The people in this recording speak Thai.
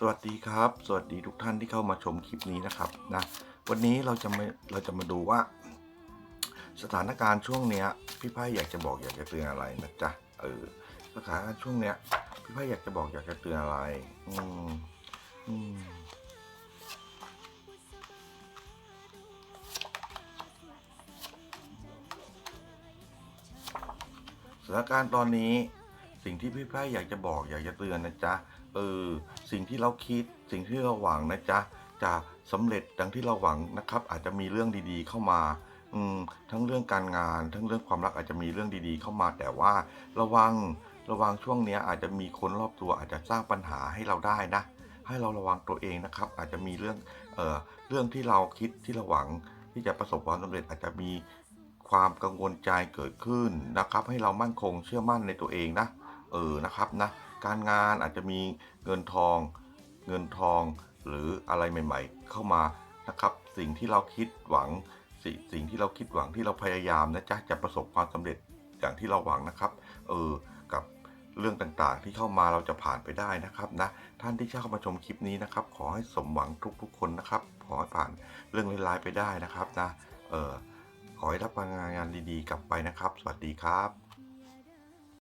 สวัสดีครับ สวัสดีทุกท่านที่เข้ามาชมคลิปนี้นะครับนะวันนี้เราจะมาเราจะมาดูว่า สถานการณ์ช่วงเนี้ย พี่ไพ่อยากจะบอกอยากจะเตือนอะไรนะจ๊ะเออสถานการณ์ช่วงเนี้ย พี่ไพ่อยากจะบอกอยากจะเตือนอะไรอืมอืมสถานการณ์ตอนนี้ สิ่งที่พี่ไพ่อยากจะบอกอยากจะเตือนนะจ๊ะเออสิ่งที่เราคิดสิ่งที่เราหวังนะจ๊ะจะสำเร็จดังที่เราหวังนะครับ อาจจะมีเรื่องดีๆเข้ามาอืมทั้งเรื่องการงาน ทั้งเรื่องความรักอาจจะมีเรื่องดีๆ เข้ามา แต่ว่าระวังระวังช่วงนี้อาจจะมีคนรอบตัวอาจจะสร้างปัญหาให้เราได้นะ ให้เราระวังตัวเองนะครับ อาจจะมีเรื่องเอ่อเรื่องที่เราคิดที่เราหวังที่จะประสบความสำเร็จอาจจะมีความกังวลใจเกิดขึ้นนะครับ ให้เรามั่นคงเชื่อมั่นในตัวเองนะ เออนะครับนะการงานอาจจะมีเงินทองเงินทองหรืออะไรใหม่ ๆ เข้ามานะครับ สิ่งที่เราคิดหวังสิ่งสิ่งที่เราคิดหวังที่เราพยายามนะจ๊ะจะประสบความสำเร็จอย่างที่เราหวังนะครับ เออกับเรื่องต่างๆ ที่เข้ามาเราจะผ่านไปได้นะครับนะท่านที่เข้ามาชมคลิปนี้นะครับ ขอให้สมหวังทุกๆ คนนะครับ ขอให้ผ่านเรื่องร้ายๆไปได้นะครับนะเออขอให้รับพลังงานดีๆ กลับไปนะครับ สวัสดีครับ